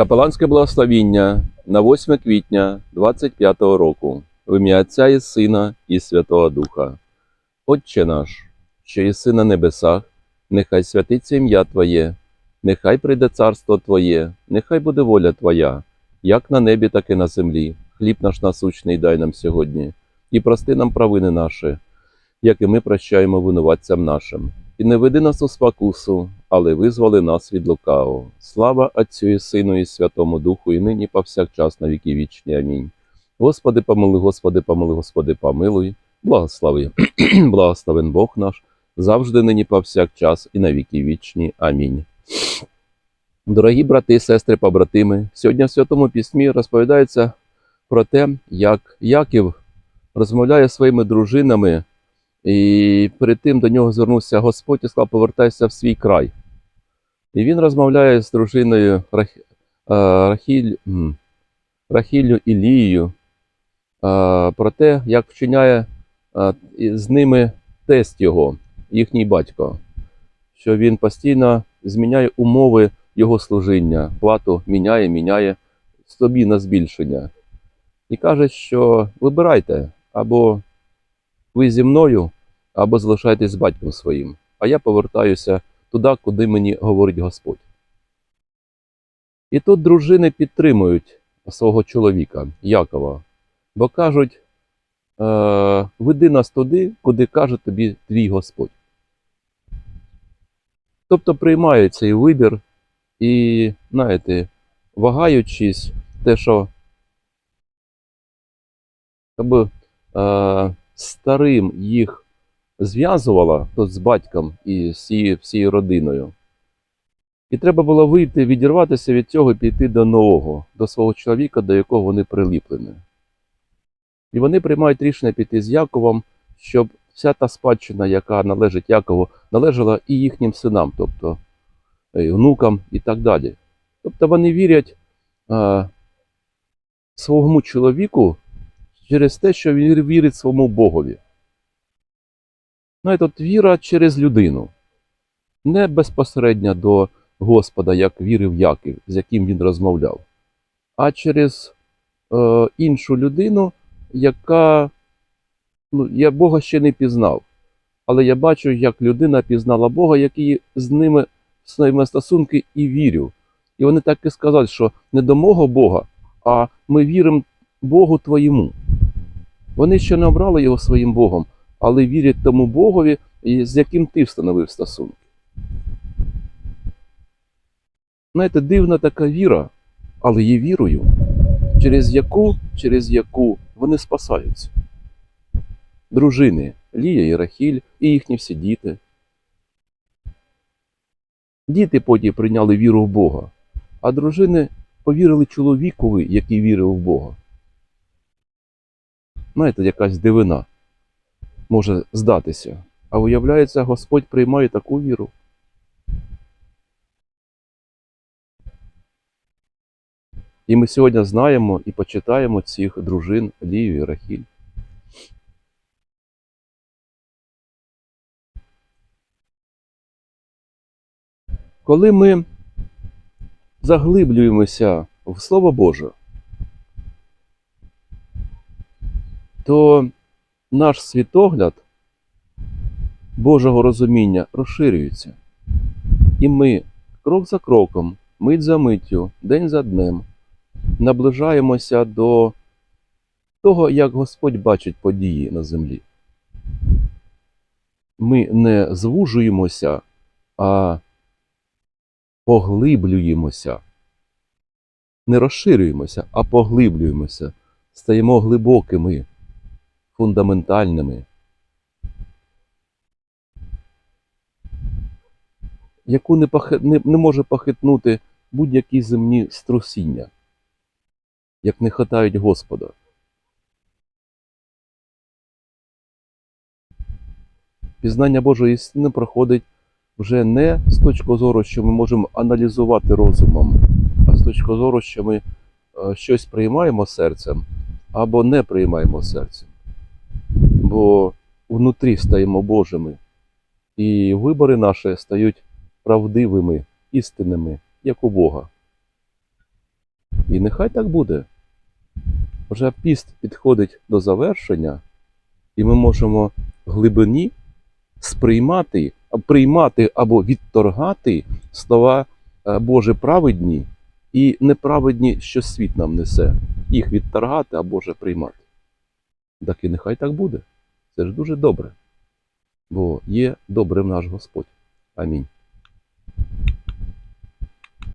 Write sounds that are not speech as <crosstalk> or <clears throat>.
Капеланське благословіння на 8 квітня 25 року в ім'я Отця і Сина і Святого Духа. Отче наш, що єси на небесах, нехай святиться ім'я Твоє, нехай прийде царство Твоє, нехай буде воля Твоя, як на небі, так і на землі. Хліб наш насущний дай нам сьогодні, і прости нам провини наші, як і ми прощаємо винуватцям нашим. І не веди нас у спокусу, але визволи нас від лукавого. Слава Отцю і Сину і Святому Духу, і нині повсякчас на віки вічні. Амінь. Господи, помилуй, Господи, помилуй, Господи, помилуй, благослови. <clears throat> Благословен Бог наш, завжди нині повсякчас і на віки вічні. Амінь. Дорогі брати, сестри, побратими, сьогодні в Святому Письмі розповідається про те, як Яків розмовляє своїми дружинами, і перед тим до нього звернувся Господь і сказав, повертайся в свій край. І він розмовляє з дружиною Рах... Рахіль... Рахіллю і Лією е, про те, як вчиняє з ними тесть його, їхній батько, що він постійно зміняє умови його служіння, плату міняє, міняє собі на збільшення. І каже, що вибирайте або ви зі мною, або залишайтесь з батьком своїм, а я повертаюся туди, куди мені говорить Господь. І тут дружини підтримують свого чоловіка, Якова, бо кажуть: е, веди нас туди, куди каже тобі твій Господь. Тобто приймають цей вибір і, знаєте, вагаючись те, що аби старим їх зв'язувала тут з батьком і всією, всією родиною. І треба було вийти, відірватися від цього і піти до нового, до свого чоловіка, до якого вони приліплені. І вони приймають рішення піти з Яковом, щоб вся та спадщина, яка належить Якову, належала і їхнім синам, тобто і внукам і так далі. Тобто вони вірять а, своєму чоловіку через те, що він вірить своєму Богові. Знаєте, от віра через людину, не безпосередньо до Господа, як вірив Яків, з яким він розмовляв, а через е, іншу людину, яка ну, я Бога ще не пізнав. Але я бачу, як людина пізнала Бога, який з ними з стосунки і вірю. І вони так і сказали, що не до мого Бога, а ми віримо Богу твоєму. Вони ще не обрали його своїм Богом, але вірять тому Богові, з яким ти встановив стосунки. Знаєте, дивна така віра, але є вірою, через яку, через яку вони спасаються. Дружини Лія і Рахіль, і їхні всі діти. Діти потім прийняли віру в Бога, а дружини повірили чоловікові, який вірив в Бога. Знаєте, якась дивина може здатися. А виявляється, Господь приймає таку віру. І ми сьогодні знаємо і почитаємо цих дружин Лію і Рахіль. Коли ми заглиблюємося в Слово Боже, то наш світогляд Божого розуміння розширюється. І ми крок за кроком, мить за миттю, день за днем наближаємося до того, як Господь бачить події на землі. Ми не звужуємося, а поглиблюємося. Не розширюємося, а поглиблюємося, стаємо глибокими, фундаментальними. Яку не, похи... не, не може похитнути будь-які земні струсіння, як не хитають Господа. Пізнання Божої істини проходить вже не з точки зору, що ми можемо аналізувати розумом, а з точки зору, що ми е, щось приймаємо серцем або не приймаємо серцем. Бо внутрі стаємо Божими, і вибори наші стають правдивими, істинними, як у Бога. І нехай так буде. Вже піст підходить до завершення, і ми можемо глибині сприймати, приймати або відторгати слова е, Боже праведні і неправедні, що світ нам несе. Їх відторгати, а Боже приймати. Так і нехай так буде. Це ж дуже добре, бо є добрим наш Господь. Амінь.